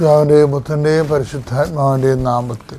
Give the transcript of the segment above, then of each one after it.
പിതാവിന്റെയും പുത്രന്റെയും പരിശുദ്ധാത്മാവിന്റെയും നാമത്തിൽ.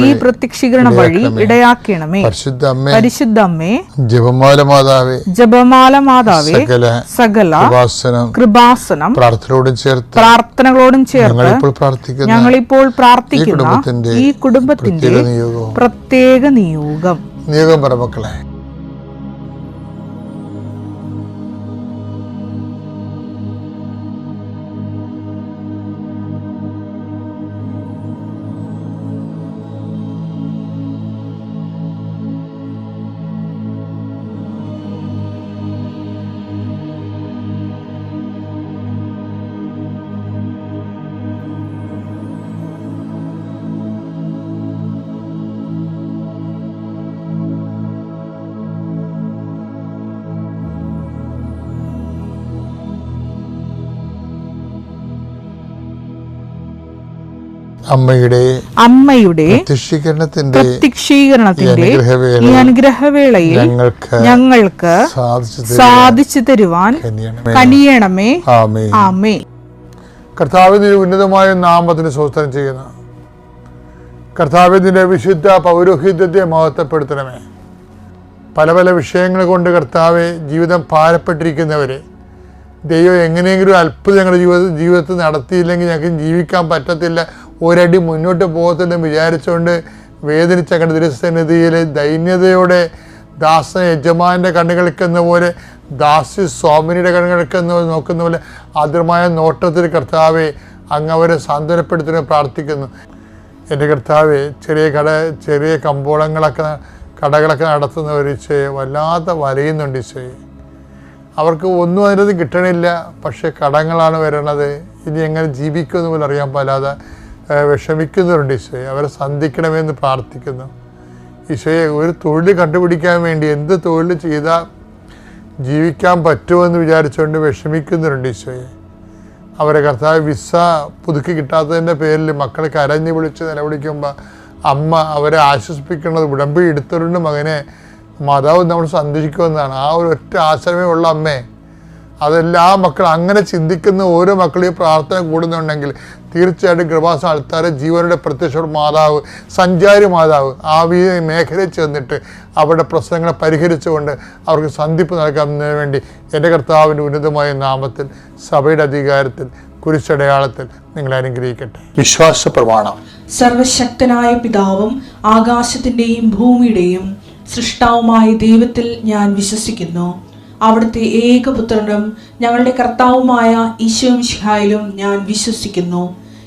ഈ പ്രത്യക്ഷീകരണ വഴി ഇടയാക്കണമേ. പരിശുദ്ധ അമ്മേ പരിശുദ്ധ അമ്മേ ജപമാല മാതാവേ ജപമാല മാതാവേ സകല സകല കൃപാസനം കൃപാസനം പ്രാർത്ഥനയോടും ചേർത്ത് പ്രാർത്ഥനകളോടും ചേർത്ത് പ്രാർത്ഥിക്കുന്ന ഞങ്ങളിപ്പോൾ ഈ പ്രാർത്ഥിക്കുന്ന കുടുംബത്തിന്റെ ഈ കുടുംബത്തിന്റെ പ്രത്യേക നിയോഗം. നിയോഗം പറ മക്കളെ. അമ്മയുടെ അമ്മയുടെ പ്രത്യക്ഷീകരണത്തിന്റെ ഈ അനുഗ്രഹവേളയിൽ ഞങ്ങൾക്ക് സാധിച്ചു തരുവാൻ കനിയണമേ. ആമേ കർത്താവിന്റെ ഉന്നതമായ നാമത്തിന് സ്വസ്ഥനം ചെയ്യുന്ന. കർത്താവിന്റെ വിശുദ്ധ പൗരോഹിത്യത്തെ മഹത്വപ്പെടുത്തണമേ. പല പല വിഷയങ്ങൾ കൊണ്ട് കർത്താവെ ജീവിതം ഭാരപ്പെട്ടിരിക്കുന്നവരെ ദൈവം എങ്ങനെയെങ്കിലും അത്ഭുതം ഞങ്ങളുടെ ജീവിത ജീവിതത്തിൽ നടത്തിയില്ലെങ്കിൽ ഞങ്ങൾക്ക് ജീവിക്കാൻ പറ്റത്തില്ല. ഒരടി മുന്നോട്ട് പോകത്തില്ലെന്ന് വിചാരിച്ചുകൊണ്ട് വേദനിച്ച ഞങ്ങളുടെ ദുരസ്ഥനിധിയിൽ ദൈന്യതയോടെ ദാസ യജമാന്റെ കണ്ണുകൾക്കെന്ന പോലെ ദാസി സ്വാമിനിയുടെ കണ്ണുകൾക്കെന്ന പോലെ നോക്കുന്ന പോലെ ആദ്യമായ നോട്ടത്തിൽ കർത്താവെ അങ്ങ് അവരെ സാന്ത്വനപ്പെടുത്തുന്ന പ്രാർത്ഥിക്കുന്നു. എന്റെ കർത്താവെ ചെറിയ കട ചെറിയ കമ്പോളങ്ങളൊക്കെ കടകളൊക്കെ നടത്തുന്നവർ ഈശോയെ വല്ലാതെ വലയുന്നുണ്ട് ഈശോയെ. അവർക്ക് ഒന്നും അതിനകത്ത് കിട്ടണില്ല പക്ഷേ കടങ്ങളാണ് വരണത്. ഇനി എങ്ങനെ ജീവിക്കുമെന്ന് പോലും അറിയാൻ പാലാതെ വിഷമിക്കുന്നവരുണ്ട് ഈശോയെ. അവരെ സന്ധിക്കണമെന്ന് പ്രാർത്ഥിക്കുന്നു. ഈശോയെ ഒരു തൊഴിൽ കണ്ടുപിടിക്കാൻ വേണ്ടി എന്ത് തൊഴിൽ ചെയ്താൽ ജീവിക്കാൻ പറ്റുമെന്ന് വിചാരിച്ചുകൊണ്ട് വിഷമിക്കുന്നവരുണ്ട് ഈശോയെ. അവരെ കർത്താവ് വിസ പുതുക്കി കിട്ടാത്തതിന്റെ പേരിൽ മക്കളെ കരഞ്ഞു വിളിച്ച് നിലവിളിക്കുമ്പോൾ അമ്മ അവരെ ആശ്വസിപ്പിക്കുന്നത് ഉടമ്പി എടുത്തവരുണ്ട് മകനെ മാതാവ് നമ്മൾ സന്ദർശിക്കുമെന്നാണ്. ആ ഒരു ഒറ്റ ആശ്രമേ ഉള്ള അമ്മേ. അതെല്ലാ മക്കൾ അങ്ങനെ ചിന്തിക്കുന്ന ഓരോ മക്കളെയും പ്രാർത്ഥന കൂടുന്നുണ്ടെങ്കിൽ തീർച്ചയായിട്ടും കൃപാസ ആൾക്കാരെ ജീവനുടെ പ്രത്യക്ഷ മാതാവ് സഞ്ചാരി മാതാവ് ആ വീ മേഖലയിൽ ചെന്നിട്ട് അവരുടെ പ്രശ്നങ്ങളെ പരിഹരിച്ചുകൊണ്ട് അവർക്ക് സന്ധിപ്പ് നൽകുന്നതിന് വേണ്ടി എന്റെ കർത്താവിന്റെ ഉന്നതമായ നാമത്തിൽ സഭയുടെ അധികാരത്തിൽ കുരിശടയാളത്തിൽ നിങ്ങളെ അനുഗ്രഹിക്കട്ടെ. വിശ്വാസ പ്രമാണം. സർവശക്തനായ പിതാവും ആകാശത്തിന്റെയും ഭൂമിയുടെയും സൃഷ്ടാവുമായ ദൈവത്തിൽ ഞാൻ വിശ്വസിക്കുന്നു. അവിടുത്തെ ഏകപുത്രനും ഞങ്ങളുടെ കർത്താവുമായ ഈശോ ഷിഹായിലും ഞാൻ വിശ്വസിക്കുന്നു.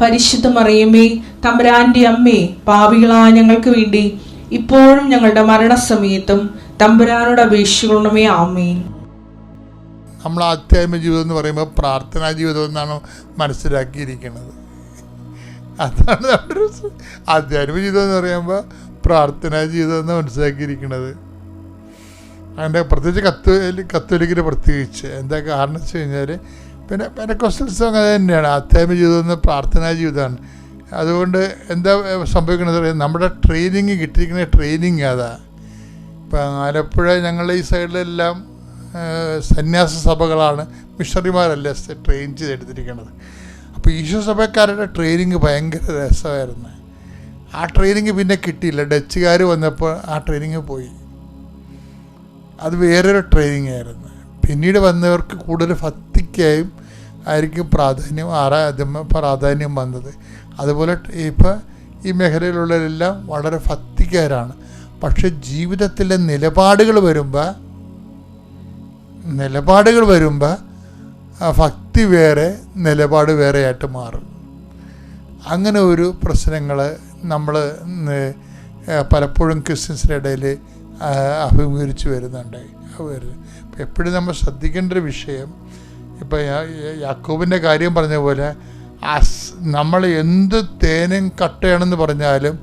പരിശുദ്ധ മറിയമ്മേ തമ്പുരാന്റെ അമ്മേ പാപികളായ ഞങ്ങൾക്ക് വേണ്ടി ഇപ്പോഴും ഞങ്ങളുടെ മരണസമയത്തും തമ്പുരാനോട് അപേക്ഷിക്കണമേ ആമേൻ. നമ്മൾ ആധ്യാത്മിക ജീവിതം എന്ന് പറയുമ്പോൾ പ്രാർത്ഥനാ ജീവിതം എന്നാണ് മനസ്സിലാക്കിയിരിക്കുന്നത്. അതാണ് നമ്മുടെ ആധ്യാത്മിക ജീവിതം എന്ന് പറയുമ്പോൾ പ്രാർത്ഥനാ ജീവിതം എന്ന് മനസ്സിലാക്കിയിരിക്കുന്നത്. അങ്ങനെ പ്രത്യേകിച്ച് കത്തോലി കത്തോലിക്കിന് പ്രത്യേകിച്ച് എന്താ കാരണം വെച്ച് കഴിഞ്ഞാൽ പിന്നെ പെനക്കോസ്റ്റൽസ് അങ്ങനെ തന്നെയാണ്. ആധ്യാത്മിക ജീവിതം പ്രാർത്ഥനാ ജീവിതമാണ്. അതുകൊണ്ട് എന്താ സംഭവിക്കുന്നത് അറിയാം? നമ്മുടെ ട്രെയിനിങ് കിട്ടിയിരിക്കുന്ന ട്രെയിനിങ് അതാ. ഇപ്പം ആലപ്പുഴ ഞങ്ങളുടെ ഈ സൈഡിലെല്ലാം സന്യാസ സഭകളാണ്. മിഷണറിമാരല്ല ട്രെയിൻ ചെയ്തെടുത്തിരിക്കുന്നത് അപ്പോൾ ഈശോ സഭക്കാരുടെ ട്രെയിനിങ് ഭയങ്കര രസമായിരുന്നു. ആ ട്രെയിനിങ് പിന്നെ കിട്ടിയില്ല. ഡച്ചുകാർ വന്നപ്പോൾ ആ ട്രെയിനിങ് പോയി. അത് വേറൊരു ട്രെയിനിങ് ആയിരുന്നു. പിന്നീട് വന്നവർക്ക് കൂടുതൽ ഭക്തിക്കായും ആയിരിക്കും പ്രാധാന്യം ആരാധന പ്രാധാന്യം വന്നത്. അതുപോലെ ഇപ്പോൾ ഈ മേഖലയിലുള്ളവരെല്ലാം വളരെ ഭക്തിക്കാരാണ്. പക്ഷെ ജീവിതത്തിലെ നിലപാടുകൾ വരുമ്പോൾ നിലപാടുകൾ വരുമ്പോൾ ഭക്തി വേറെ നിലപാട് വേറെയായിട്ട് മാറും. അങ്ങനെ ഒരു പ്രശ്നങ്ങൾ നമ്മൾ പലപ്പോഴും ക്രിസ്ത്യൻസിന്റെ ഇടയിൽ അഭിമുഖീകരിച്ച് വരുന്നുണ്ട്. എപ്പോഴും നമ്മൾ ശ്രദ്ധിക്കേണ്ട ഒരു വിഷയം. ഇപ്പം യാക്കൂബിന്റെ കാര്യം പറഞ്ഞ പോലെ അസ് നമ്മൾ എന്ത് തേനും കട്ടയാണെന്ന് പറഞ്ഞാലും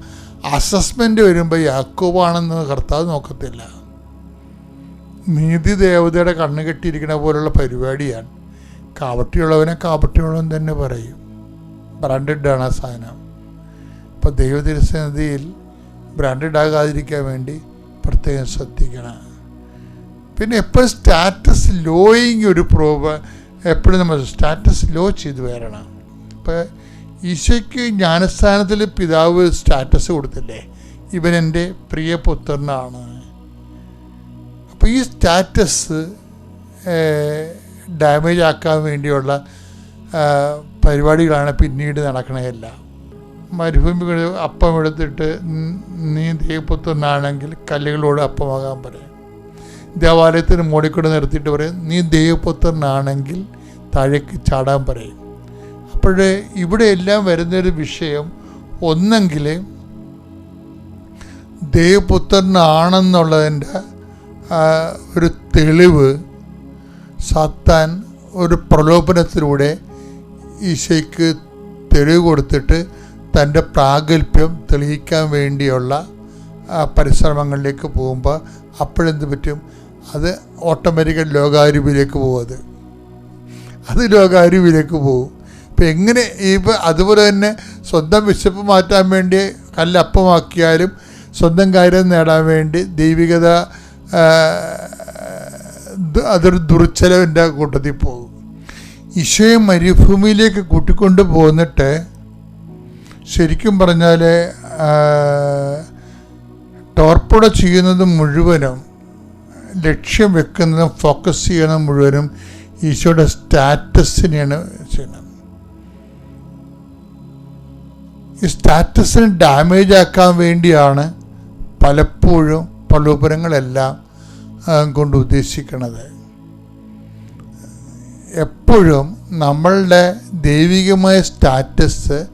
അസസ്മെന്റ് വരുമ്പോൾ യാക്കൂബാണെന്ന് കർത്താവ് നോക്കത്തില്ല. നീതി ദേവതയുടെ കണ്ണ് കെട്ടിയിരിക്കുന്ന പോലുള്ള പരിപാടിയാണ്. കാപട്ടിയുള്ളവനെ കാപട്ടിയുള്ളവൻ തന്നെ പറയും. ബ്രാൻഡഡ് ആണ് ആ സാധനം. അപ്പോൾ ദൈവതിരസന്നിധിയിൽ ബ്രാൻഡഡ് ആകാതിരിക്കാൻ വേണ്ടി പ്രത്യേകം ശ്രദ്ധിക്കണം. പിന്നെ എപ്പോഴും സ്റ്റാറ്റസ് ലോയിങ് ഒരു പ്രോബ് എപ്പോഴും നമ്മൾ സ്റ്റാറ്റസ് ലോ ചെയ്ത് വരണം. ഇപ്പോൾ ഈശോയ്ക്ക് ജ്ഞാനസ്ഥാനത്തിൽ പിതാവ് സ്റ്റാറ്റസ് കൊടുത്തില്ലേ? ഇവൻ എന്റെ പ്രിയ പുത്രനാണ്. അപ്പോൾ ഈ സ്റ്റാറ്റസ് ഡാമേജ് ആക്കാൻ വേണ്ടിയുള്ള പരിപാടികളാണ് പിന്നീട് നടക്കണതെല്ലാം. മരുഭൂമി അപ്പം എടുത്തിട്ട് നീ ദൈവപുത്രനാണെങ്കിൽ കല്ലുകളോട് അപ്പമാകാൻ പറയും ദേവാലയത്തിന് മോടിക്കൂടെ നിർത്തിയിട്ട് പറയും നീ ദൈവപുത്രനാണെങ്കിൽ താഴേക്ക് ചാടാൻ പറയും. അപ്പോഴേ ഇവിടെ എല്ലാം വരുന്നൊരു വിഷയം ഒന്നെങ്കിൽ ദൈവപുത്രനാണെന്നുള്ളതിന്റെ ഒരു തെളിവ് സത്താൻ ഒരു പ്രലോഭനത്തിലൂടെ ഈശോയ്ക്ക് തെളിവ് കൊടുത്തിട്ട് തന്റെ പ്രാഗൽഭ്യം തെളിയിക്കാൻ വേണ്ടിയുള്ള പരിശ്രമങ്ങളിലേക്ക് പോകുമ്പോൾ അപ്പോഴെന്ത് പറ്റും? അത് ഓട്ടോമാറ്റിക്കൽ ലോകാരൂപിലേക്ക് പോകും അത്. അത് ലോകാരൂപിലേക്ക് പോകും. ഇപ്പം എങ്ങനെ ഇപ്പം അതുപോലെ തന്നെ സ്വന്തം വിശപ്പ് മാറ്റാൻ വേണ്ടി കല്ലപ്പമാക്കിയാലും സ്വന്തം കാര്യം നേടാൻ വേണ്ടി ദൈവികത അതൊരു ദുർച്ചലവിന്റെ കൂട്ടത്തിൽ പോകും. ഈശോയെ മരുഭൂമിയിലേക്ക് കൂട്ടിക്കൊണ്ട് പോന്നിട്ട് ശരിക്കും പറഞ്ഞാൽ ടോർപ്പുട ചെയ്യുന്നത് മുഴുവനും ലക്ഷ്യം വെക്കുന്നതും ഫോക്കസ് ചെയ്യണം മുഴുവനും ഈശോയുടെ സ്റ്റാറ്റസിനെയാണ് ചെയ്യുന്നത്. ഈ സ്റ്റാറ്റസിന് ഡാമേജ് ആക്കാൻ വേണ്ടിയാണ് പലപ്പോഴും പ്രലോഭനങ്ങളെല്ലാം കൊണ്ട് ഉദ്ദേശിക്കുന്നത്. എപ്പോഴും നമ്മളുടെ ദൈവികമായ സ്റ്റാറ്റസ്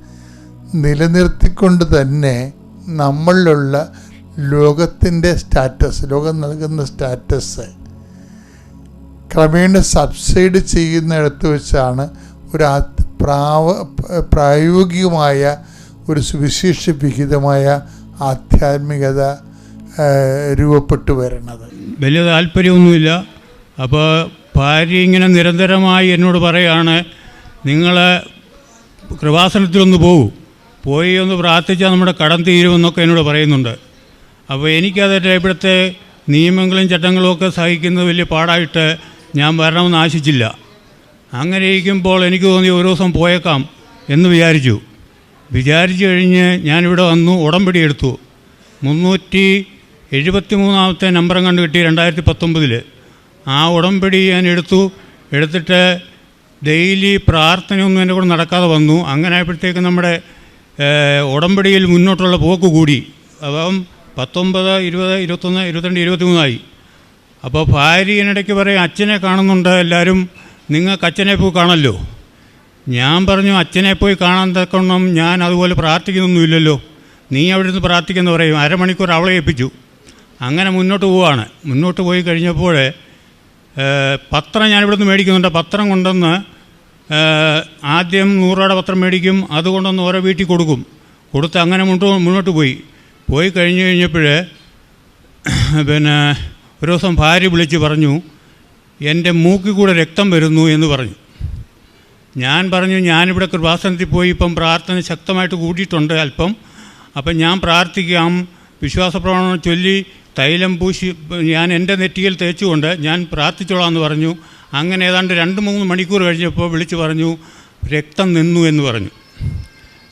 നിലനിർത്തിക്കൊണ്ട് തന്നെ നമ്മളിലുള്ള ലോകത്തിന്റെ സ്റ്റാറ്റസ് ലോകം നൽകുന്ന സ്റ്റാറ്റസ് ക്രമേണ സബ്സൈഡ് ചെയ്യുന്നിടത്ത് വെച്ചാണ് ഒരു പ്രാവ പ്രായോഗികമായ ഒരു സുവിശേഷ വിഹിതമായ ആധ്യാത്മികത രൂപപ്പെട്ടു വരണത് വലിയ താല്പര്യമൊന്നുമില്ല. അപ്പോൾ ഭാര്യ ഇങ്ങനെ നിരന്തരമായി എന്നോട് പറയാണ് നിങ്ങൾ കൃപാസനത്തിലൊന്ന് പോകൂ. പോയി ഒന്ന് പ്രാർത്ഥിച്ചാൽ നമ്മുടെ കടം തീരുമെന്നൊക്കെ എന്നോട് പറയുന്നുണ്ട്. അപ്പോൾ എനിക്കത് ഇവിടുത്തെ നിയമങ്ങളും ചട്ടങ്ങളും ഒക്കെ സഹിക്കുന്നത് വലിയ പാടായിട്ട് ഞാൻ വരണമെന്ന് ആശിച്ചില്ല. അങ്ങനെ ഇരിക്കുമ്പോൾ എനിക്ക് തോന്നി ഒരു ദിവസം പോയേക്കാം എന്ന് വിചാരിച്ചു. വിചാരിച്ചു കഴിഞ്ഞ് ഞാനിവിടെ വന്നു ഉടമ്പടി എടുത്തു. മുന്നൂറ്റി എഴുപത്തി മൂന്നാമത്തെ നമ്പറും കണ്ടു കിട്ടി രണ്ടായിരത്തി പത്തൊമ്പതിൽ ആ ഉടമ്പടി ഞാൻ എടുത്തു. എടുത്തിട്ട് ഡെയിലി പ്രാർത്ഥനയൊന്നും എന്റെ കൂടെ നടക്കാതെ വന്നു. അങ്ങനെ ആയപ്പോഴത്തേക്ക് നമ്മുടെ ഉടമ്പടിയിൽ മുന്നോട്ടുള്ള പോക്ക് കൂടി. അപ്പം പത്തൊമ്പത് ഇരുപത് ഇരുപത്തൊന്ന് ഇരുപത്തിരണ്ട് ഇരുപത്തി മൂന്നായി അപ്പോൾ ഭാര്യ ഇതിനിടയ്ക്ക് പറയും അച്ഛനെ കാണുന്നുണ്ട് എല്ലാവരും നിങ്ങൾക്ക് അച്ഛനെ പോയി കാണല്ലോ. ഞാൻ പറഞ്ഞു അച്ഛനെ പോയി കാണാൻ തക്കണം ഞാൻ അതുപോലെ പ്രാർത്ഥിക്കുന്നൊന്നുമില്ലല്ലോ. നീ അവിടെ നിന്ന് പ്രാർത്ഥിക്കുന്നു പറയും. അരമണിക്കൂർ അവളെ ഏൽപ്പിച്ചു. അങ്ങനെ മുന്നോട്ട് പോവാണ്. മുന്നോട്ട് പോയി കഴിഞ്ഞപ്പോൾ പത്രം ഞാൻ ഇവിടുന്ന് മേടിക്കുന്നുണ്ട്. പത്രം കൊണ്ടുവന്ന് ആദ്യം നൂറ് പത്രം മേടിക്കും. അതുകൊണ്ടൊന്ന് ഓരോ വീട്ടിൽ കൊടുക്കും. കൊടുത്ത് അങ്ങനെ മുന്നോട്ട് മുന്നോട്ട് പോയി. പോയി കഴിഞ്ഞ് കഴിഞ്ഞപ്പോൾ പിന്നെ ഒരു ദിവസം ഭാര്യ വിളിച്ച് പറഞ്ഞു എന്റെ മൂക്കിൽ കൂടെ രക്തം വരുന്നു എന്ന് പറഞ്ഞു. ഞാൻ പറഞ്ഞു ഞാനിവിടെ കൃപാസനത്തിൽ പോയി ഇപ്പം പ്രാർത്ഥന ശക്തമായിട്ട് കൂട്ടിയിട്ടുണ്ട് അല്പം. അപ്പം ഞാൻ പ്രാർത്ഥിക്കാം. വിശ്വാസ പ്രമാണം ചൊല്ലി തൈലം പൂശി ഞാൻ എന്റെ നെറ്റിയിൽ തേച്ചുകൊണ്ട് ഞാൻ പ്രാർത്ഥിച്ചോളാം എന്ന് പറഞ്ഞു. അങ്ങനെ ഏതാണ്ട് രണ്ട് മൂന്ന് മണിക്കൂർ കഴിഞ്ഞപ്പോൾ വിളിച്ച് പറഞ്ഞു രക്തം നിന്നു എന്ന് പറഞ്ഞു.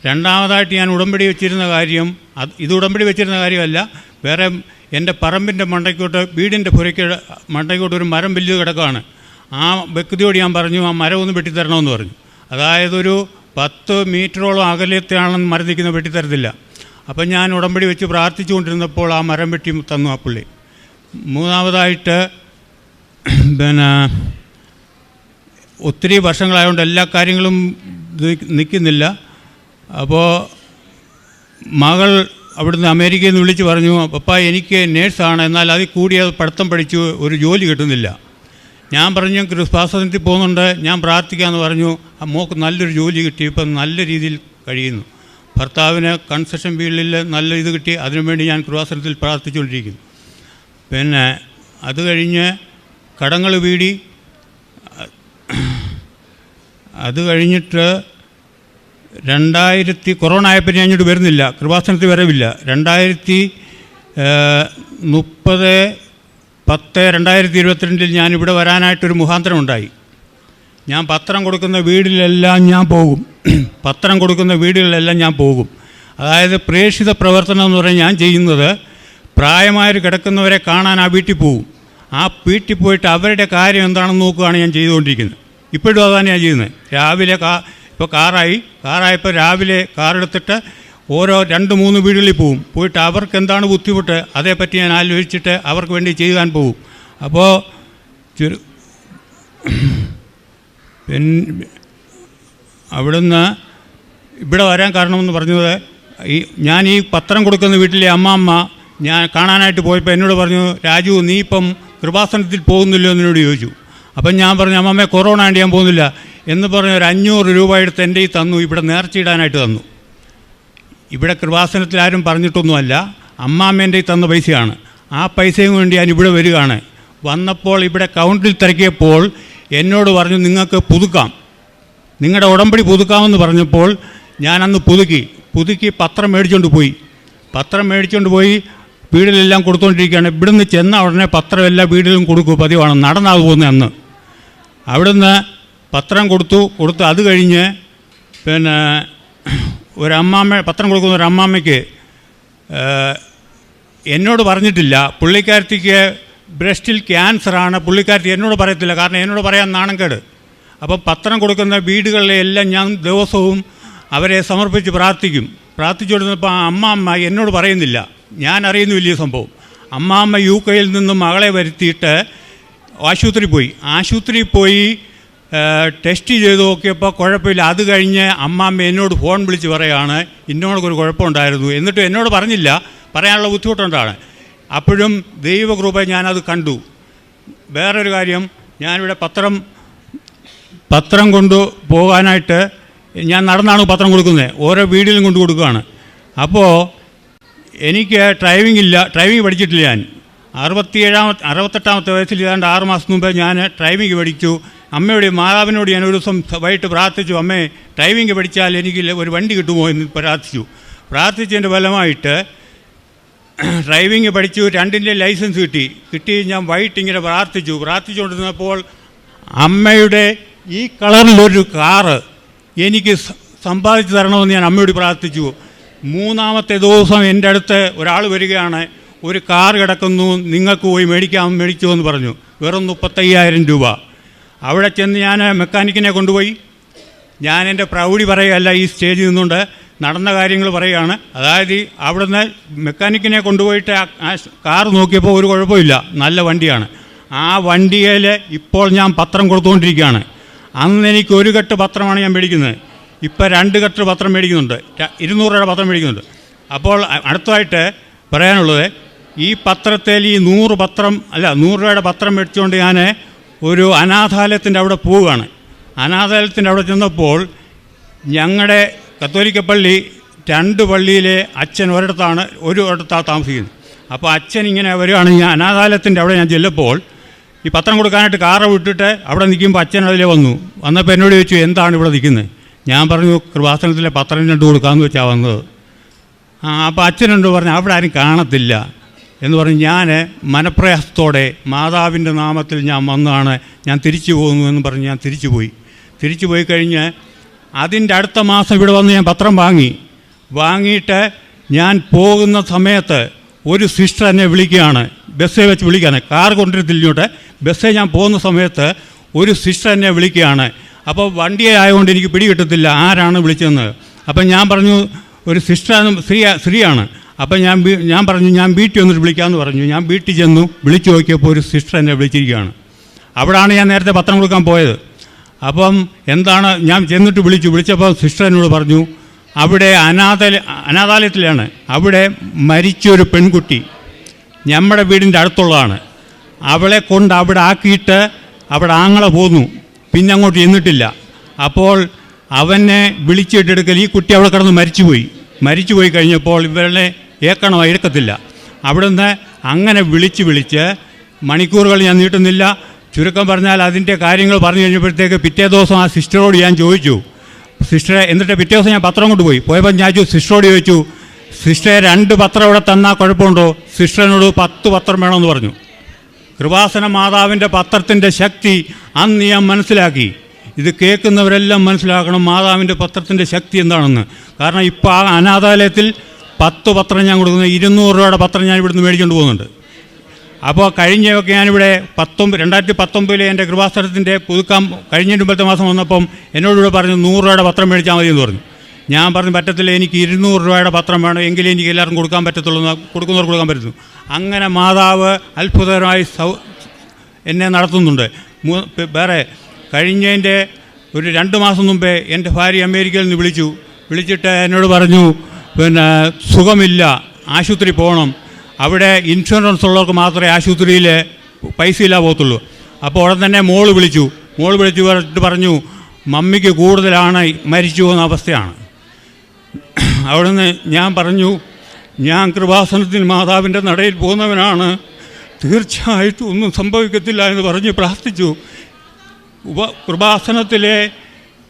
രണ്ടാമതായിട്ട് ഞാൻ ഉടമ്പടി വെച്ചിരുന്ന കാര്യം അത് ഇത് ഉടമ്പടി വെച്ചിരുന്ന കാര്യമല്ല. വേറെ എന്റെ പറമ്പിന്റെ മണ്ടയ്ക്കോട്ട് വീടിന്റെ പുരയ്ക്ക് മണ്ടയ്ക്കോട്ട് ഒരു മരം വലിയ കിടക്കുകയാണ്. ആ വ്യക്തിയോട് ഞാൻ പറഞ്ഞു ആ മരം ഒന്ന് വെട്ടിത്തരണമെന്ന് പറഞ്ഞു. അതായത് ഒരു പത്ത് മീറ്ററോളം അകലത്തിലാണെന്ന് മരം നിൽക്കുന്ന വെട്ടിത്തരത്തില്ല. അപ്പം ഞാൻ ഉടമ്പടി വെച്ച് പ്രാർത്ഥിച്ചുകൊണ്ടിരുന്നപ്പോൾ ആ മരം വെട്ടി തന്നു ആ പുള്ളി. മൂന്നാമതായിട്ട് പിന്നെ ഒത്തിരി വർഷങ്ങളായതുകൊണ്ട് എല്ലാ കാര്യങ്ങളും നിൽക്കുന്നില്ല. അപ്പോൾ മകൾ അവിടുന്ന് അമേരിക്കയിൽ നിന്ന് വിളിച്ച് പറഞ്ഞു പപ്പ എനിക്ക് നേഴ്സാണ് എന്നാൽ അതിൽ കൂടിയ പഠിത്തം പഠിച്ചു ഒരു ജോലി കിട്ടുന്നില്ല. ഞാൻ പറഞ്ഞു കൃപാസനത്തിൽ പോകുന്നുണ്ട്. ഞാൻ പ്രാർത്ഥിക്കാമെന്ന് പറഞ്ഞു. ആ മോക്ക് നല്ലൊരു ജോലി കിട്ടി. ഇപ്പം നല്ല രീതിയിൽ കഴിയുന്നു. ഭർത്താവിന് കൺസ്ട്രക്ഷൻ ഫീൽഡിൽ നല്ല ഇത് കിട്ടി. അതിനുവേണ്ടി ഞാൻ കൃപാസനത്തിൽ പ്രാർത്ഥിച്ചുകൊണ്ടിരിക്കുന്നു. പിന്നെ അത് കഴിഞ്ഞ് കടങ്ങൾ വീടി. അത് കഴിഞ്ഞിട്ട് രണ്ടായിരത്തി കൊറോണ ആയപ്പോൾ ഞാൻ ഇങ്ങോട്ട് വരുന്നില്ല. കൃപാസനത്തിൽ വരവില്ല. രണ്ടായിരത്തി മുപ്പത് പത്ത് രണ്ടായിരത്തി ഇരുപത്തിരണ്ടിൽ ഞാൻ ഇവിടെ വരാനായിട്ടൊരു മുഖാന്തരം ഉണ്ടായി ഞാൻ പത്രം കൊടുക്കുന്ന വീടിലെല്ലാം ഞാൻ പോകും. പത്രം കൊടുക്കുന്ന വീടുകളിലെല്ലാം ഞാൻ പോകും. അതായത് പ്രേക്ഷിത പ്രവർത്തനം എന്ന് പറഞ്ഞാൽ ഞാൻ ചെയ്യുന്നത് പ്രായമായൊരു കിടക്കുന്നവരെ കാണാൻ ആ വീട്ടിൽ പോകും ആ വീട്ടിൽ പോയിട്ട് അവരുടെ കാര്യം എന്താണെന്ന് നോക്കുകയാണ് ഞാൻ ചെയ്തുകൊണ്ടിരിക്കുന്നത്. ഇപ്പോഴും അതാണ് ഞാൻ ചെയ്യുന്നത്. രാവിലെ കാ ഇപ്പോൾ കാറായി. കാറായപ്പോൾ രാവിലെ കാറെടുത്തിട്ട് ഓരോ രണ്ട് മൂന്ന് വീടുകളിൽ പോവും. പോയിട്ട് അവർക്ക് എന്താണ് ബുദ്ധിമുട്ട്? അതേപ്പറ്റി ഞാൻ ആലോചിച്ചിട്ട് അവർക്ക് വേണ്ടി ചെയ്യാൻ പോകും അപ്പോൾ ചുരു പിന്നെ അവിടുന്ന് ഇവിടെ വരാൻ കാരണമെന്ന് പറഞ്ഞത് ഈ ഞാൻ ഈ പത്രം കൊടുക്കുന്ന വീട്ടിലെ അമ്മാമ്മ ഞാൻ കാണാനായിട്ട് പോയപ്പോൾ എന്നോട് പറഞ്ഞു രാജു നീ ഇപ്പം കൃപാസനത്തിൽ പോകുന്നില്ലോ? എന്നോട് ചോദിച്ചു. അപ്പം ഞാൻ പറഞ്ഞു അമ്മമ്മ കൊറോണ ആണ്ട് ഞാൻ പോകുന്നില്ല. എന്ന് പറഞ്ഞ് ഒരു അഞ്ഞൂറ് രൂപ എടുത്ത് എന്റെ ഈ തന്നു. ഇവിടെ നേർച്ചയിടാനായിട്ട് തന്നു. ഇവിടെ കൃപാസനത്തിൽ ആരും പറഞ്ഞിട്ടൊന്നുമല്ല. അമ്മാമ്മേന്റെ തന്ന പൈസയാണ്. ആ പൈസയും വേണ്ടി ഞാൻ ഇവിടെ വരികയാണ്. വന്നപ്പോൾ ഇവിടെ കൗണ്ടിൽ തിരക്കിയപ്പോൾ എന്നോട് പറഞ്ഞു നിങ്ങൾക്ക് പുതുക്കാം. നിങ്ങളുടെ ഉടമ്പടി പുതുക്കാമെന്ന് പറഞ്ഞപ്പോൾ ഞാൻ അന്ന് പുതുക്കി. പുതുക്കി പത്രം മേടിച്ചുകൊണ്ട് പോയി. പത്രം മേടിച്ചുകൊണ്ട് പോയി വീടിലെല്ലാം കൊടുത്തുകൊണ്ടിരിക്കുകയാണ് ഇവിടുന്ന് ചെന്ന ഉടനെ പത്രം എല്ലാ വീടിലും കൊടുക്കും പതിവാണ്. നടന്നാകുമെന്ന് അന്ന്. അവിടുന്ന് പത്രം കൊടുത്തു. കൊടുത്ത് അത് കഴിഞ്ഞ് പിന്നെ ഒരു അമ്മാമ്മ പത്രം കൊടുക്കുന്ന ഒരു അമ്മാമ്മയ്ക്ക് എന്നോട് പറഞ്ഞിട്ടില്ല. പുള്ളിക്കാരത്തിക്ക് ബ്രസ്റ്റിൽ ക്യാൻസറാണ്. പുള്ളിക്കാരത്തി എന്നോട് പറയത്തില്ല. കാരണം എന്നോട് പറയാൻ നാണക്കേട്. അപ്പോൾ പത്രം കൊടുക്കുന്ന വീടുകളിലെ എല്ലാം ഞാൻ ദിവസവും അവരെ സമർപ്പിച്ച് പ്രാർത്ഥിക്കും. പ്രാർത്ഥിച്ചുകൊണ്ടിരുന്നപ്പോൾ ആ അമ്മാമ്മ എന്നോട് പറയുന്നില്ല. ഞാൻ അറിയുന്ന വലിയ സംഭവം. അമ്മാമ്മ യു കെയിൽ നിന്നും മകളെ വരുത്തിയിട്ട് ആശുപത്രി പോയി. ആശുപത്രിയിൽ പോയി ടെസ്റ്റ് ചെയ്ത് നോക്കിയപ്പോൾ കുഴപ്പമില്ല. അത് കഴിഞ്ഞ് അമ്മാമ്മ എന്നോട് ഫോൺ വിളിച്ച് പറയാണ് ഒരു കുഴപ്പമുണ്ടായിരുന്നു. എന്നിട്ട് എന്നോട് പറഞ്ഞില്ല. പറയാനുള്ള ബുദ്ധിമുട്ടുണ്ടാണ് അപ്പോഴും ദൈവകൃപ ഞാനത് കണ്ടു. വേറൊരു കാര്യം ഞാനിവിടെ പത്രം പത്രം കൊണ്ടു പോകാനായിട്ട് ഞാൻ നടന്നാണ് പത്രം കൊടുക്കുന്നത്. ഓരോ വീടിലും കൊണ്ട് കൊടുക്കുകയാണ്. അപ്പോൾ എനിക്ക് ഡ്രൈവിംഗ് ഇല്ല ഡ്രൈവിംഗ് പഠിച്ചിട്ടില്ല ഞാൻ. അറുപത്തിയേഴാമത്തെ അറുപത്തെട്ടാമത്തെ വയസ്സിൽ ഏതാണ്ട് ആറ് മാസം മുമ്പേ ഞാൻ ഡ്രൈവിംഗ് പഠിച്ചു. അമ്മയോട് മാതാവിനോട് ഞാൻ ഒരു ദിവസം വൈകിട്ട് പ്രാർത്ഥിച്ചു അമ്മേ ഡ്രൈവിംഗ് പഠിച്ചാൽ എനിക്ക് ഒരു വണ്ടി കിട്ടുമോ? എന്ന് പ്രാർത്ഥിച്ചു. പ്രാർത്ഥിച്ചതിന്റെ ഫലമായിട്ട് ഡ്രൈവിംഗ് പഠിച്ചു രണ്ടിന്റെ ലൈസൻസ് കിട്ടി. കിട്ടി ഞാൻ വൈകിട്ട് ഇങ്ങനെ പ്രാർത്ഥിച്ചു. പ്രാർത്ഥിച്ചുകൊണ്ടിരുന്നപ്പോൾ അമ്മയുടെ ഈ കളറിലൊരു കാറ് എനിക്ക് സമ്പാദിച്ചു തരണമെന്ന് ഞാൻ അമ്മയോട് പ്രാർത്ഥിച്ചു. മൂന്നാമത്തെ ദിവസം എന്റെ അടുത്ത് ഒരാൾ വരികയാണ്. ഒരു കാർ കിടക്കുന്നു നിങ്ങൾക്ക് പോയി മേടിക്കാം മേടിച്ചു എന്ന് പറഞ്ഞു. വെറും മുപ്പത്തയ്യായിരം രൂപ. അവിടെ ചെന്ന് ഞാൻ മെക്കാനിക്കിനെ കൊണ്ടുപോയി. ഞാൻ എന്റെ പ്രൗഢി പറയുകയല്ല ഈ സ്റ്റേജിൽ നിന്നുകൊണ്ട് നടന്ന കാര്യങ്ങൾ പറയുകയാണ്. അതായത് അവിടുന്ന് മെക്കാനിക്കിനെ കൊണ്ടുപോയിട്ട് ആ- കാർ നോക്കിയപ്പോൾ ഒരു കുഴപ്പമില്ല നല്ല വണ്ടിയാണ്. ആ വണ്ടിയിൽ ഇപ്പോൾ ഞാൻ പത്രം കൊടുത്തുകൊണ്ടിരിക്കുകയാണ്. അന്ന് എനിക്ക് ഒരു കെട്ട് പത്രമാണ് ഞാൻ മേടിക്കുന്നത്. ഇപ്പോൾ രണ്ട് കെട്ട് പത്രം മേടിക്കുന്നുണ്ട്. ഇരുന്നൂറ് രൂപയുടെ പത്രം മേടിക്കുന്നുണ്ട്. അപ്പോൾ അടുത്തതായിട്ട് പറയാനുള്ളത് ഈ പത്രത്തിൽ ഈ നൂറ് പത്രം അല്ല നൂറ് രൂപയുടെ പത്രം മേടിച്ചുകൊണ്ട് ഞാൻ ഒരു അനാഥാലയത്തിന്റെ അവിടെ പോവുകയാണ്. അനാഥാലയത്തിന്റെ അവിടെ ചെന്നപ്പോൾ ഞങ്ങളുടെ കത്തോലിക്ക പള്ളി രണ്ട് പള്ളിയിലെ അച്ഛൻ ഒരിടത്താണ് ഒരു ഇടത്താണ് താമസിക്കുന്നത്. അപ്പോൾ അച്ഛൻ ഇങ്ങനെ വരികയാണെങ്കിൽ ഞാൻ അനാഥാലയത്തിന്റെ അവിടെ ഞാൻ ചെല്ലപ്പോൾ ഈ പത്രം കൊടുക്കാനായിട്ട് കാറ് വിട്ടിട്ട് അവിടെ നിൽക്കുമ്പോൾ അച്ഛൻ അതിലെ വന്നു. വന്നപ്പോൾ എന്നോട് ചോദിച്ചു എന്താണ് ഇവിടെ നിൽക്കുന്നത് ഞാൻ പറഞ്ഞു കൃപാസനത്തിലെ പത്രം രണ്ട് കൊടുക്കാമെന്ന് വെച്ചാൽ വന്നത്. ആ അപ്പോൾ അച്ഛനുണ്ട് പറഞ്ഞു അവിടെ ആരും കാണത്തില്ല. എന്ന് പറഞ്ഞ് ഞാൻ മനപ്രയാസത്തോടെ മാതാവിന്റെ നാമത്തിൽ ഞാൻ വന്നതാണ് ഞാൻ തിരിച്ചു പോകുന്നു എന്ന് പറഞ്ഞ് ഞാൻ തിരിച്ചു പോയി. തിരിച്ചു പോയി കഴിഞ്ഞ് അതിന്റെ അടുത്ത മാസം ഇവിടെ വന്ന് ഞാൻ പത്രം വാങ്ങി. വാങ്ങിയിട്ട് ഞാൻ പോകുന്ന സമയത്ത് ഒരു സിസ്റ്റർ എന്നെ വിളിക്കുകയാണ് ബസ്സേ വെച്ച് വിളിക്കുകയാണ് കാർ കൊണ്ടിരുത്തില്ല ബസ്സേ ഞാൻ പോകുന്ന സമയത്ത് ഒരു സിസ്റ്റർ എന്നെ വിളിക്കുകയാണ്. അപ്പോൾ വണ്ടിയെ ആയതുകൊണ്ട് എനിക്ക് പിടി കിട്ടത്തില്ല ആരാണ് വിളിച്ചതെന്ന്. അപ്പം ഞാൻ പറഞ്ഞു ഒരു സിസ്റ്ററാണ് സ്ത്രീ സ്ത്രീയാണ്. അപ്പം ഞാൻ ഞാൻ പറഞ്ഞു ഞാൻ വീട്ടിൽ വന്നിട്ട് വിളിക്കാമെന്ന് പറഞ്ഞു. ഞാൻ വീട്ടിൽ ചെന്നു വിളിച്ചു നോക്കിയപ്പോൾ ഒരു സിസ്റ്റർ എന്നെ വിളിച്ചിരിക്കുകയാണ്. അവിടാണ് ഞാൻ നേരത്തെ പത്രം കൊടുക്കാൻ പോയത്. അപ്പം എന്താണ് ഞാൻ ചെന്നിട്ട് വിളിച്ചു. വിളിച്ചപ്പോൾ സിസ്റ്റർ എന്നോട് പറഞ്ഞു അവിടെ അനാഥ അനാഥാലയത്തിലാണ്. അവിടെ മരിച്ചൊരു പെൺകുട്ടി നമ്മുടെ വീടിന്റെ അടുത്തുള്ളതാണ്. അവളെ കൊണ്ട് അവിടെ ആക്കിയിട്ട് അവിടെ ആങ്ങളെ പോന്നു. പിന്നെ അങ്ങോട്ട് ചെന്നിട്ടില്ല. അപ്പോൾ അവനെ വിളിച്ചിട്ടെടുക്കൽ ഈ കുട്ടി അവിടെ കിടന്ന് മരിച്ചുപോയി. മരിച്ചു പോയി കഴിഞ്ഞപ്പോൾ ഇവരെ ഏക്കണോ എടുക്കത്തില്ല. അവിടുന്ന് അങ്ങനെ വിളിച്ച് വിളിച്ച് മണിക്കൂറുകൾ ഞാൻ നീട്ടുന്നില്ല. ചുരുക്കം പറഞ്ഞാൽ അതിന്റെ കാര്യങ്ങൾ പറഞ്ഞു കഴിഞ്ഞപ്പോഴത്തേക്ക് പിറ്റേ ദിവസം ആ സിസ്റ്ററോട് ഞാൻ ചോദിച്ചു. സിസ്റ്ററെ എന്നിട്ട് പിറ്റേ ദിവസം ഞാൻ പത്രം കൊണ്ടുപോയി പോയപ്പോൾ ഞാൻ ചോദിച്ചു സിസ്റ്ററോട് ചോദിച്ചു സിസ്റ്ററെ രണ്ട് പത്രം ഇവിടെ തന്നാൽ കുഴപ്പമുണ്ടോ? സിസ്റ്ററിനോട് പത്ത് പത്രം വേണമെന്ന് പറഞ്ഞു. കൃപാസന മാതാവിന്റെ പത്രത്തിന്റെ ശക്തി അന്ന് ഞാൻ മനസ്സിലാക്കി. ഇത് കേൾക്കുന്നവരെല്ലാം മനസ്സിലാക്കണം മാതാവിന്റെ പത്രത്തിന്റെ ശക്തി എന്താണെന്ന്. കാരണം ഇപ്പോൾ ആ അനാഥാലയത്തിൽ പത്ത് പത്രം ഞാൻ കൊടുക്കുന്നത് ഇരുന്നൂറ് രൂപയുടെ പത്രം ഞാൻ ഇവിടുന്ന് മേടിച്ചുകൊണ്ട് പോകുന്നുണ്ട്. അപ്പോൾ കഴിഞ്ഞൊക്കെ ഞാനിവിടെ പത്തൊമ്പത് രണ്ടായിരത്തി പത്തൊമ്പതിലെ എന്റെ കൃപാസ്ഥലത്തിന്റെ പുതുക്കാം കഴിഞ്ഞ മുമ്പത്തെ മാസം വന്നപ്പം എന്നോടിവിടെ പറഞ്ഞു നൂറ് രൂപയുടെ പത്രം മേടിച്ചാൽ മതി എന്ന് പറഞ്ഞു. ഞാൻ പറഞ്ഞു പറ്റത്തില്ല എനിക്ക് ഇരുന്നൂറ് രൂപയുടെ പത്രം വേണം. എങ്കിലേ എനിക്ക് എല്ലാവർക്കും കൊടുക്കാൻ പറ്റത്തുള്ളൂ എന്ന് കൊടുക്കുന്നവർക്ക് കൊടുക്കാൻ പറ്റുന്നു അങ്ങനെ മാതാവ് അത്ഭുതകരമായി സൗ എന്നെ നടത്തുന്നുണ്ട്. വേറെ കഴിഞ്ഞതിന്റെ ഒരു രണ്ട് മാസം മുമ്പേ എന്റെ ഭാര്യ അമേരിക്കയിൽ നിന്ന് വിളിച്ചു. വിളിച്ചിട്ട് എന്നോട് പറഞ്ഞു പിന്നെ സുഖമില്ല ആശുപത്രി പോകണം. അവിടെ ഇൻഷുറൻസ് ഉള്ളവർക്ക് മാത്രമേ ആശുപത്രിയിൽ പൈസ ഇല്ല പോകത്തുള്ളൂ. അപ്പോൾ ഉടൻ തന്നെ മോൾ വിളിച്ചു. മോൾ വിളിച്ചു പറഞ്ഞിട്ട് പറഞ്ഞു മമ്മിക്ക് കൂടുതലാണ് മരിച്ചു പോകുന്ന അവസ്ഥയാണ്. അവിടുന്ന് ഞാൻ പറഞ്ഞു ഞാൻ കൃപാസനത്തിന് മാതാവിന്റെ നടയിൽ പോകുന്നവനാണ്. തീർച്ചയായിട്ടും ഒന്നും സംഭവിക്കത്തില്ല എന്ന് പറഞ്ഞ് പ്രാർത്ഥിച്ചു. ഉപ കൃപാസനത്തിലെ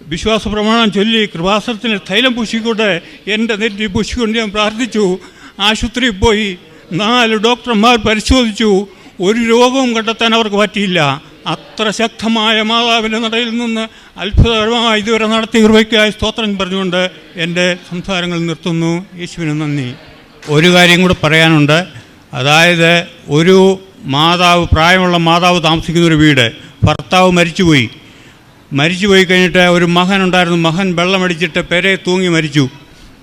വിശ്വാസ പ്രമാണം ചൊല്ലി കൃപാസനത്തിന് തൈലം പൂശിക്കൊണ്ട് എന്റെ നെറ്റി പൂശിക്കൊണ്ട് ഞാൻ പ്രാർത്ഥിച്ചു. ആശുപത്രിയിൽ പോയി നാല് ഡോക്ടർമാർ പരിശോധിച്ചു. ഒരു രോഗവും കണ്ടെത്താൻ അവർക്ക് പറ്റിയില്ല. അത്ര ശക്തമായ മാതാവിന്റെ നടയിൽ നിന്ന് അത്ഭുതകരമായി ഇതുവരെ നടത്തിയ കൃപയ്ക്കായി സ്തോത്രം പറഞ്ഞുകൊണ്ട് എന്റെ സംസാരങ്ങൾ നിർത്തുന്നു. യേശുവിന് നന്ദി. ഒരു കാര്യം കൂടെ പറയാനുണ്ട്. അതായത് ഒരു മാതാവ് പ്രായമുള്ള മാതാവ് താമസിക്കുന്ന ഒരു വീട് ഭർത്താവ് മരിച്ചുപോയി. മരിച്ചുപോയി കഴിഞ്ഞിട്ട് ഒരു മകൻ ഉണ്ടായിരുന്നു മകൻ വെള്ളമടിച്ചിട്ട് പെരെ തൂങ്ങി മരിച്ചു.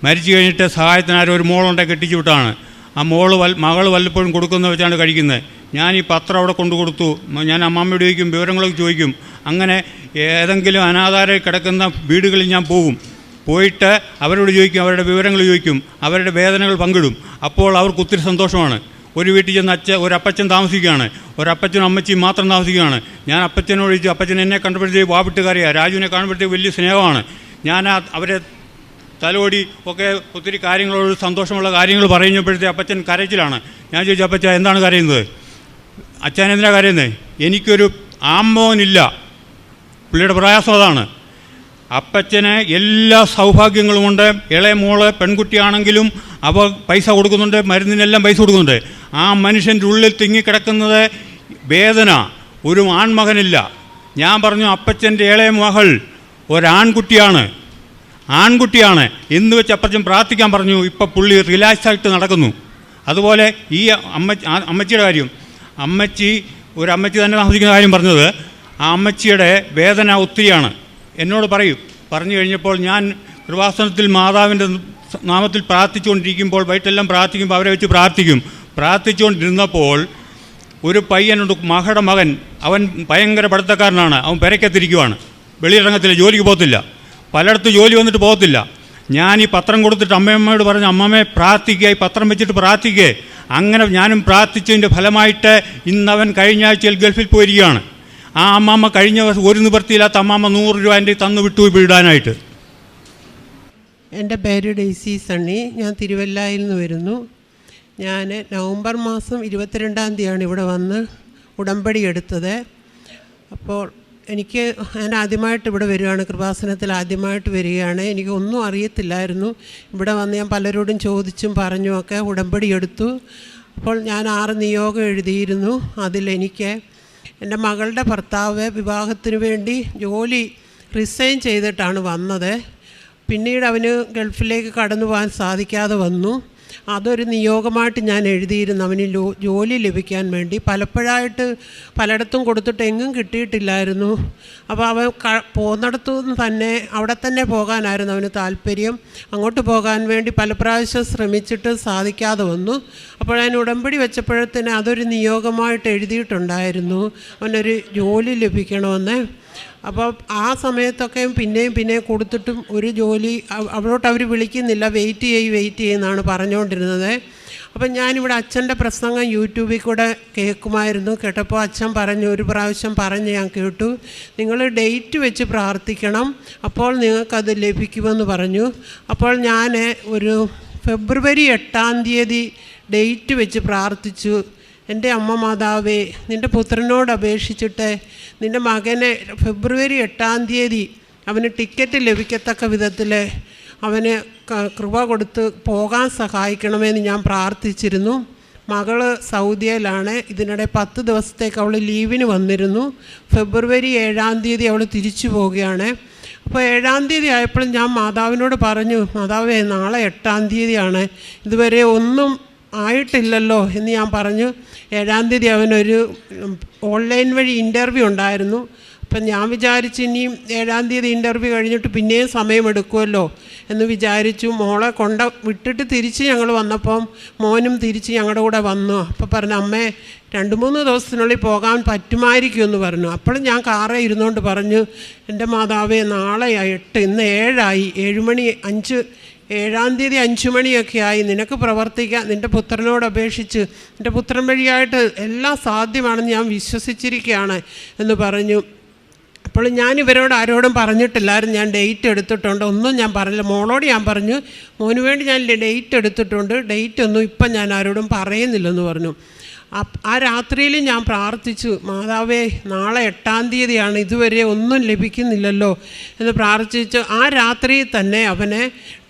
മരിച്ചു കഴിഞ്ഞിട്ട് സഹായത്തിനാരും ഒരു മോളുണ്ടെ കെട്ടിച്ചു വിട്ടാണ്. ആ മോൾ വൽ മകൾ വല്ലപ്പോഴും കൊടുക്കുന്ന വെച്ചാണ് കഴിക്കുന്നത് ഞാൻ ഈ പത്രം അവിടെ കൊണ്ടു കൊടുത്തു. ഞാൻ അമ്മാമ്മയോട് ചോദിക്കും വിവരങ്ങളൊക്കെ ചോദിക്കും. അങ്ങനെ ഏതെങ്കിലും അനാഥാരയിൽ കിടക്കുന്ന വീടുകളിൽ ഞാൻ പോകും പോയിട്ട് അവരോട് ചോദിക്കും അവരുടെ വിവരങ്ങൾ ചോദിക്കും അവരുടെ വേദനകൾ പങ്കിടും. അപ്പോൾ അവർക്ക് ഒത്തിരി സന്തോഷമാണ്. ഒരു വീട്ടിൽ ചെന്ന് അച്ഛ ഒരു അപ്പച്ചൻ താമസിക്കുകയാണ്. ഒരു അപ്പച്ചനും അമ്മച്ചിയും മാത്രം താമസിക്കുകയാണ്. ഞാൻ അപ്പച്ചനോട് ചോദിച്ചു അപ്പച്ചൻ എന്നെ കണ്ടപ്പോഴത്തേക്ക് വാവിട്ടുകാരിയാണ് രാജുവിനെ കാണുമ്പോഴത്തേക്ക് വലിയ സ്നേഹമാണ്. ഞാൻ അവരെ തലോടി ഒക്കെ ഒത്തിരി കാര്യങ്ങളോട് സന്തോഷമുള്ള കാര്യങ്ങൾ പറയുമ്പോഴത്തെ അപ്പച്ചൻ കരച്ചിലാണ്. ഞാൻ ചോദിച്ചു അപ്പച്ച എന്താണ് കരയുന്നത്? അച്ഛൻ എന്തിനാ കരയുന്നത് എനിക്കൊരു ആമ്മോനില്ല പുള്ളിയുടെ പ്രയാസം അതാണ്. അപ്പച്ചന് എല്ലാ സൗഭാഗ്യങ്ങളുമുണ്ട് ഇളയ മോൾ പെൺകുട്ടിയാണെങ്കിലും അവ പൈസ കൊടുക്കുന്നുണ്ട് മരുന്നിനെല്ലാം പൈസ കൊടുക്കുന്നുണ്ട്. ആ മനുഷ്യന്റെ ഉള്ളിൽ തിങ്ങിക്കിടക്കുന്നത് വേദന. ഒരു ആൺമകനില്ല. ഞാൻ പറഞ്ഞു അപ്പച്ചന്റെ ഇളയ മകൾ ഒരാൺകുട്ടിയാണ്. ആൺകുട്ടിയാണ്. എന്ന് വെച്ച് അപ്പച്ചൻ പ്രാർത്ഥിക്കാൻ പറഞ്ഞു. ഇപ്പം പുള്ളി റിലാക്സായിട്ട് നടക്കുന്നു. അതുപോലെ ഈ അമ്മ അമ്മച്ചിയുടെ കാര്യം. അമ്മച്ചി ഒരു അമ്മച്ചി തന്നെ താമസിക്കുന്ന കാര്യം പറഞ്ഞത് ആ അമ്മച്ചിയുടെ വേദന ഒത്തിരിയാണ്. എന്നോട് പറയും. പറഞ്ഞു കഴിഞ്ഞപ്പോൾ ഞാൻ കൃപാസനത്തിൽ മാതാവിന്റെ നാമത്തിൽ പ്രാർത്ഥിച്ചുകൊണ്ടിരിക്കുമ്പോൾ വൈകിട്ടെല്ലാം പ്രാർത്ഥിക്കുമ്പോൾ അവരെ വെച്ച് പ്രാർത്ഥിക്കും. പ്രാർത്ഥിച്ചുകൊണ്ടിരുന്നപ്പോൾ ഒരു പയ്യനുണ്ട് മകളുടെ മകൻ അവൻ ഭയങ്കര പഠിത്തക്കാരനാണ് അവൻ പെരക്കത്തിരിക്കുവാണ്. വെളിയിറങ്ങത്തില്ല ജോലിക്ക് പോകത്തില്ല. പലയിടത്തും ജോലി വന്നിട്ട് പോകത്തില്ല. ഞാൻ ഈ പത്രം കൊടുത്തിട്ട് അമ്മയമ്മയോട് പറഞ്ഞു അമ്മമ്മേ പ്രാർത്ഥിക്കുക ഈ പത്രം വെച്ചിട്ട് പ്രാർത്ഥിക്കേ. അങ്ങനെ ഞാനും പ്രാർത്ഥിച്ചതിന്റെ ഫലമായിട്ട് ഇന്നവൻ കഴിഞ്ഞ ആഴ്ചയിൽ ഗൾഫിൽ പോയിരിക്കുകയാണ്. ആ അമ്മാമ്മ കഴിഞ്ഞ ഒരു നിവൃത്തിയില്ലാത്ത അമ്മാമ്മ നൂറ് രൂപ എന്റെ തന്നു വിട്ടു വിടാനായിട്ട്. എന്റെ പേര് ഡെയ്സി സണ്ണി. ഞാൻ തിരുവല്ലയിൽ നിന്ന് വരുന്നു. ഞാൻ നവംബർ മാസം ഇരുപത്തിരണ്ടാം തീയതിയാണ് ഇവിടെ വന്ന് ഉടമ്പടി എടുത്തത്. അപ്പോൾ എനിക്ക് ഞാൻ ആദ്യമായിട്ട് ഇവിടെ വരികയാണ് കൃപാസനത്തിൽ ആദ്യമായിട്ട് വരികയാണ്. എനിക്ക് ഒന്നും അറിയത്തില്ലായിരുന്നു. ഇവിടെ വന്ന് ഞാൻ പലരോടും ചോദിച്ചും പറഞ്ഞും ഒക്കെ ഉടമ്പടി എടുത്തു. അപ്പോൾ ഞാൻ ആറ് നിയോഗം എഴുതിയിരുന്നു. അതിലെനിക്ക് എന്റെ മകളുടെ ഭർത്താവ് വിവാഹത്തിന് വേണ്ടി ജോലി റിസൈൻ ചെയ്തിട്ടാണ് വന്നത്. പിന്നീട് അവന് ഗൾഫിലേക്ക് കടന്നു പോകാൻ സാധിക്കാതെ വന്നു. അതൊരു നിയോഗമായിട്ട് ഞാൻ എഴുതിയിരുന്നു. അവന് ജോലി ലഭിക്കാൻ വേണ്ടി. പലപ്പോഴായിട്ട് പലയിടത്തും കൊടുത്തിട്ട് എങ്ങും കിട്ടിയിട്ടില്ലായിരുന്നു. അപ്പോൾ അവൻ ക പോകുന്നിടത്തു നിന്ന് തന്നെ അവിടെ തന്നെ പോകാനായിരുന്നു അവന് താല്പര്യം. അങ്ങോട്ട് പോകാൻ വേണ്ടി പല പ്രാവശ്യം ശ്രമിച്ചിട്ട് സാധിക്കാതെ വന്നു. അപ്പോൾ ഞാൻ ഉടമ്പടി വെച്ചപ്പോഴത്തേന് അതൊരു നിയോഗമായിട്ട് എഴുതിയിട്ടുണ്ടായിരുന്നു. അവനൊരു ജോലി ലഭിക്കണമെന്ന്. അപ്പോൾ ആ സമയത്തൊക്കെ പിന്നെയും പിന്നെയും കൊടുത്തിട്ടും ഒരു ജോലി അവ- അവിടോട്ട് അവർ വിളിക്കുന്നില്ല. വെയിറ്റ് ചെയ്യ് വെയിറ്റ് ചെയ്യുന്നതാണ് പറഞ്ഞുകൊണ്ടിരുന്നത്. അപ്പം ഞാനിവിടെ അച്ഛന്റെ പ്രസംഗം യൂട്യൂബിൽ കൂടെ കേൾക്കുമായിരുന്നു. കേട്ടപ്പോൾ അച്ഛൻ പറഞ്ഞു ഒരു പ്രാവശ്യം പറഞ്ഞ് ഞാൻ കേട്ടു. നിങ്ങൾ ഡേറ്റ് വെച്ച് പ്രാർത്ഥിക്കണം അപ്പോൾ നിങ്ങൾക്കത് ലഭിക്കുമെന്ന് പറഞ്ഞു. അപ്പോൾ ഞാൻ ഒരു ഫെബ്രുവരി എട്ടാം തീയതി ഡേറ്റ് വെച്ച് പ്രാർത്ഥിച്ചു. എന്റെ അമ്മ മാതാവേ നിന്റെ പുത്രനോട് അപേക്ഷിച്ചിട്ട് നിന്റെ മകനെ ഫെബ്രുവരി എട്ടാം തീയതി അവന് ടിക്കറ്റ് ലഭിക്കത്തക്ക വിധത്തിൽ അവന് കൃപ കൊടുത്ത് പോകാൻ സഹായിക്കണമെന്ന് ഞാൻ പ്രാർത്ഥിച്ചിരുന്നു. മകൾ സൗദിയിലാണ് ഇതിനിടെ പത്ത് ദിവസത്തേക്ക് അവൾ ലീവിന് വന്നിരുന്നു. ഫെബ്രുവരി ഏഴാം തീയതി അവൾ തിരിച്ചു പോവുകയാണ്. അപ്പോൾ ഏഴാം തീയതി ആയപ്പോൾ ഞാൻ മാതാവിനോട് പറഞ്ഞു മാതാവേ നാളെ എട്ടാം തീയതിയാണ്. ഇതുവരെ ഒന്നും ആയിട്ടില്ലല്ലോ എന്ന് ഞാൻ പറഞ്ഞു. ഏഴാം തീയതി അവനൊരു ഓൺലൈൻ വഴി ഇന്റർവ്യൂ ഉണ്ടായിരുന്നു. അപ്പം ഞാൻ വിചാരിച്ചു ഇനിയും ഏഴാം തീയതി ഇന്റർവ്യൂ കഴിഞ്ഞിട്ട് പിന്നെയും സമയമെടുക്കുമല്ലോ എന്ന് വിചാരിച്ചു. മോളെ കൊണ്ട വിട്ടിട്ട് തിരിച്ച് ഞങ്ങൾ വന്നപ്പം മോനും തിരിച്ച് ഞങ്ങളുടെ കൂടെ വന്നു. അപ്പോൾ പറഞ്ഞു അമ്മേ രണ്ട് മൂന്ന് ദിവസത്തിനുള്ളിൽ പോകാൻ പറ്റുമായിരിക്കും എന്ന് പറഞ്ഞു. അപ്പോൾ ഞാൻ കാറേ ഇരുന്നുകൊണ്ട് പറഞ്ഞു എന്റെ മാതാവേ നാളെ എട്ട് ഇന്ന് ഏഴായി. ഏഴുമണി അഞ്ച് ഏഴാം തീയതി അഞ്ചു മണിയൊക്കെ ആയി. നിനക്ക് പ്രവർത്തിക്കാൻ നിന്റെ പുത്രനോട് അപേക്ഷിച്ച് നിന്റെ പുത്രൻ വഴിയായിട്ട് എല്ലാം സാധ്യമാണെന്ന് ഞാൻ വിശ്വസിച്ചിരിക്കുകയാണ് എന്ന് പറഞ്ഞു. അപ്പോൾ ഞാൻ ഇവരോട് ആരോടും പറഞ്ഞിട്ടില്ലായിരുന്നു. ഞാൻ ഡേറ്റ് എടുത്തിട്ടുണ്ട്. ഒന്നും ഞാൻ പറഞ്ഞില്ല. മോളോട് ഞാൻ പറഞ്ഞു മോനു വേണ്ടി ഞാൻ ഡേറ്റ് എടുത്തിട്ടുണ്ട്. ഡേറ്റ് ഒന്നും ഇപ്പം ഞാൻ ആരോടും പറയുന്നില്ലെന്ന് പറഞ്ഞു. ആ രാത്രിയിൽ ഞാൻ പ്രാർത്ഥിച്ചു മാതാവേ നാളെ എട്ടാം തീയതിയാണ് ഇതുവരെ ഒന്നും ലഭിക്കുന്നില്ലല്ലോ എന്ന് പ്രാർത്ഥിച്ചു. ആ രാത്രി തന്നെ അവന്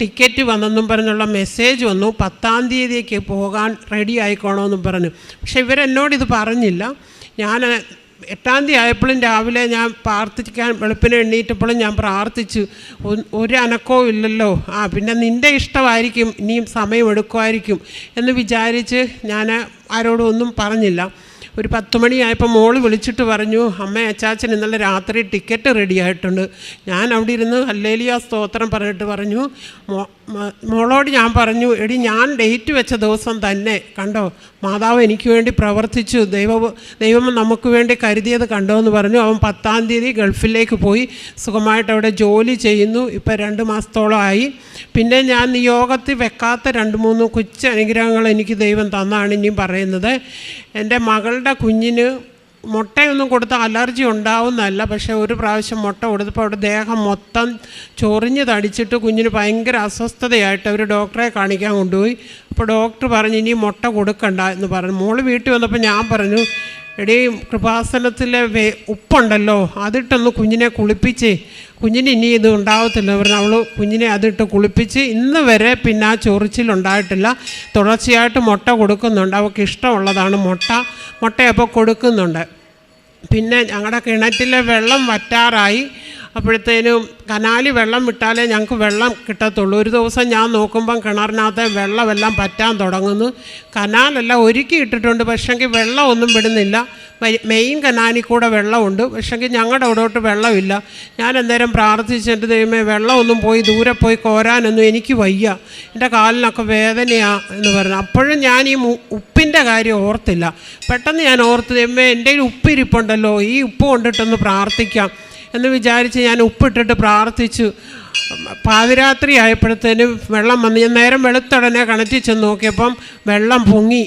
ടിക്കറ്റ് വന്നെന്നും പറഞ്ഞുള്ള മെസ്സേജ് വന്നു പത്താം തീയതിക്ക് പോകാൻ റെഡി ആയിക്കോണമെന്നും പറഞ്ഞു. പക്ഷെ ഇവരെന്നോട് ഇത് പറഞ്ഞില്ല. ഞാൻ എട്ടാം തീയതി ആയപ്പോഴും രാവിലെ ഞാൻ പ്രാർത്ഥിക്കാൻ വെളുപ്പിനെ എണ്ണീറ്റപ്പോഴും ഞാൻ പ്രാർത്ഥിച്ചു. ഒരു അനക്കവും ഇല്ലല്ലോ. ആ പിന്നെ നിന്റെ ഇഷ്ടമായിരിക്കും ഇനിയും സമയം എടുക്കുമായിരിക്കും എന്ന് വിചാരിച്ച് ഞാൻ ആരോടും ഒന്നും പറഞ്ഞില്ല. ഒരു പത്ത് മണിയായപ്പോൾ മോൾ വിളിച്ചിട്ട് പറഞ്ഞു അമ്മ അച്ചാച്ചൻ ഇന്നലെ രാത്രി ടിക്കറ്റ് റെഡി ആയിട്ടുണ്ട്. ഞാൻ അവിടെ ഇരുന്ന് ഹല്ലേലിയ സ്തോത്രം പറഞ്ഞിട്ട് പറഞ്ഞു. മോളോട് ഞാൻ പറഞ്ഞു എടി ഞാൻ ഡേറ്റ് വെച്ച ദിവസം തന്നെ കണ്ടോ മാതാവ് എനിക്ക് വേണ്ടി പ്രവർത്തിച്ചു ദൈവ ദൈവം നമുക്ക് വേണ്ടി കരുതിയത് കണ്ടോ എന്ന് പറഞ്ഞു. അവൻ പത്താം തീയതി ഗൾഫിലേക്ക് പോയി സുഖമായിട്ട് അവിടെ ജോലി ചെയ്യുന്നു ഇപ്പം രണ്ട് മാസത്തോളമായി പിന്നെ ഞാൻ നിയോഗത്തിൽ വെക്കാത്ത രണ്ട് മൂന്ന് കൊച്ചു അനുഗ്രഹങ്ങൾ എനിക്ക് ദൈവം തന്നാണ് ഇനിയും പറയുന്നത്. എന്റെ മകളുടെ കുഞ്ഞിന് മുട്ടയൊന്നും കൊടുത്ത അലർജി ഉണ്ടാവുന്നതല്ല. പക്ഷേ ഒരു പ്രാവശ്യം മുട്ട കൊടുത്തപ്പോൾ അവിടെ ദേഹം മൊത്തം ചൊറിഞ്ഞ് തടിച്ചിട്ട് കുഞ്ഞിന് ഭയങ്കര അസ്വസ്ഥതയായിട്ട് അവർ ഡോക്ടറെ കാണിക്കാൻ കൊണ്ടുപോയി. അപ്പോൾ ഡോക്ടർ പറഞ്ഞു ഇനി മുട്ട കൊടുക്കണ്ട എന്ന് പറഞ്ഞു. മോൾ വീട്ടിൽ വന്നപ്പോൾ ഞാൻ പറഞ്ഞു എടീ കൃപാസനത്തിലെ വേ ഉപ്പുണ്ടല്ലോ അതിട്ടൊന്ന് കുഞ്ഞിനെ കുളിപ്പിച്ച് കുഞ്ഞിന് ഇനി ഇത് ഉണ്ടാവത്തില്ല. പറഞ്ഞു അവൾ കുഞ്ഞിനെ അതിട്ട് കുളിപ്പിച്ച് ഇന്ന് വരെ പിന്നെ ആ ചൊറിച്ചിലുണ്ടായിട്ടില്ല തുടർച്ചയായിട്ട് മുട്ട കൊടുക്കുന്നുണ്ട്. അവൾക്ക് ഇഷ്ടമുള്ളതാണ് മുട്ട. മുട്ടയപ്പോൾ കൊടുക്കുന്നുണ്ട്. പിന്നെ ഞങ്ങളുടെ കിണറ്റിലെ വെള്ളം വറ്റാറായി. അപ്പോഴത്തേനും കനാലി വെള്ളം വിട്ടാലേ ഞങ്ങൾക്ക് വെള്ളം കിട്ടത്തുള്ളൂ. ഒരു ദിവസം ഞാൻ നോക്കുമ്പം കിണറിനകത്ത് വെള്ളമെല്ലാം പറ്റാൻ തുടങ്ങുന്നു. കനാലെല്ലാം ഒരുക്കി ഇട്ടിട്ടുണ്ട്. പക്ഷേങ്കിൽ വെള്ളമൊന്നും വിടുന്നില്ല. മെയിൻ കനാലിൽ കൂടെ വെള്ളമുണ്ട്. പക്ഷേങ്കിൽ ഞങ്ങളുടെ അവിടോട്ട് വെള്ളമില്ല. ഞാൻ അന്നേരം പ്രാർത്ഥിച്ചിട്ട് ദൈവമേ വെള്ളമൊന്നും പോയി ദൂരെ പോയി കോരാനൊന്നും എനിക്ക് വയ്യ. എന്റെ കാലിനൊക്കെ വേദനയാണ് എന്ന് പറഞ്ഞു. അപ്പോഴും ഞാൻ ഈ ഉപ്പിന്റെ കാര്യം ഓർത്തില്ല. പെട്ടെന്ന് ഞാൻ ഓർത്ത് ദൈവമേ എന്റെ ഉപ്പിരിപ്പുണ്ടല്ലോ. ഈ ഉപ്പ് കൊണ്ടിട്ടൊന്ന് പ്രാർത്ഥിക്കാം. എന്ന് വിചാരിച്ച് ഞാൻ ഉപ്പിട്ടിട്ട് പ്രാർത്ഥിച്ചു. പാതിരാത്രി ആയപ്പോഴത്തേനും വെള്ളം വന്ന് ഞാൻ നേരം വെളുത്തുടനെ കിണറ്റിൽ ചെന്ന് നോക്കിയപ്പം വെള്ളം പൊങ്ങി.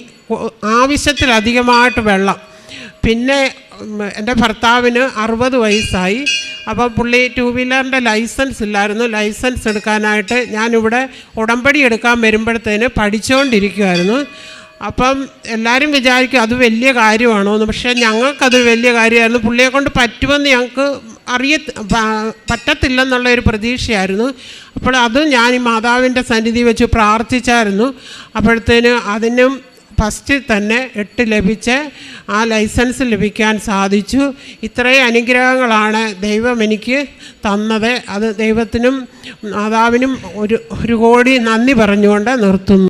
ആവശ്യത്തിലധികമായിട്ട് വെള്ളം. പിന്നെ എന്റെ ഭർത്താവിന് അറുപത് വയസ്സായി. അപ്പോൾ പുള്ളി ടൂ വീലറിന്റെ ലൈസൻസ് ഇല്ലായിരുന്നു. ലൈസൻസ് എടുക്കാനായിട്ട് ഞാനിവിടെ ഉടമ്പടി എടുക്കാൻ വരുമ്പോഴത്തേന് പഠിച്ചുകൊണ്ടിരിക്കുമായിരുന്നു അപ്പം എല്ലാവരും വിചാരിക്കും അത് വലിയ കാര്യമാണോ എന്ന് പക്ഷേ ഞങ്ങൾക്കത് വലിയ കാര്യമായിരുന്നു. പുള്ളിയെ കൊണ്ട് പറ്റുമെന്ന് ഞങ്ങൾക്ക് അറിയ പറ്റത്തില്ലെന്നുള്ള ഒരു പ്രതീക്ഷയായിരുന്നു. അപ്പോൾ അത് ഞാൻ ഈ മാതാവിന്റെ സന്നിധി വെച്ച് പ്രാർത്ഥിച്ചായിരുന്നു. അപ്പോഴത്തേന് അതിനും ഫസ്റ്റിൽ തന്നെ എട്ട് ലഭിച്ച് ആ ലൈസൻസ് ലഭിക്കാൻ സാധിച്ചു. ഇത്രയും അനുഗ്രഹങ്ങളാണ് ദൈവം എനിക്ക് തന്നത്. അത് ദൈവത്തിനും മാതാവിനും ഒരു ഒരു കോടി നന്ദി പറഞ്ഞുകൊണ്ട് നിർത്തുന്നു.